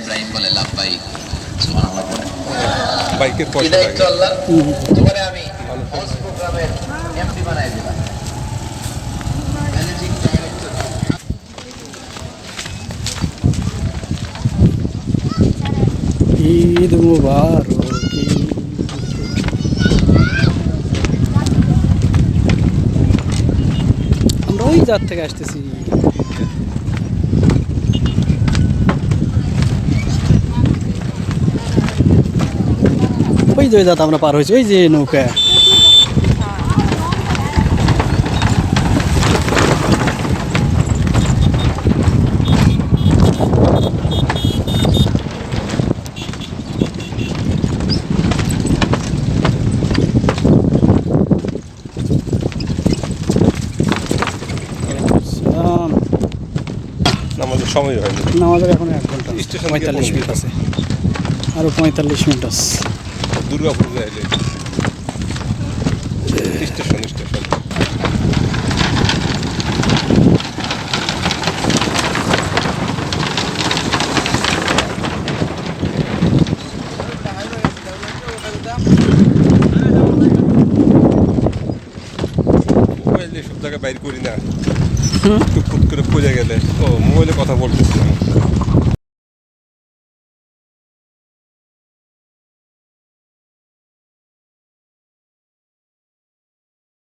ইব্রাহিম বলে লাভবাই সুবহানাল্লাহ। বলে বাইকের কি পয়সা লাগে। আল্লাহ তোমারে আমি হজ প্রোগ্রামের এমডি বানাই দিলাম। ঈদ মুবারক। আমরা ওই জাত থেকে আসতেছি। যে ওই জাত আমরা পার হয়েছি। ওই যে নৌকা। আম, সময় হয়নি। না, আমাদের এখন এক ঘণ্টা। পঁয়তাল্লিশ মিনিট আছে। আরও পঁয়তাল্লিশ মিনিট আছে। দুর্গাপুর যাইলে স্টেশন স্টেশন। সব জায়গায় বাইর করি না। টুকটুক করে পড়ে গেলে। ও মোবাইলে কথা বলতেছিলাম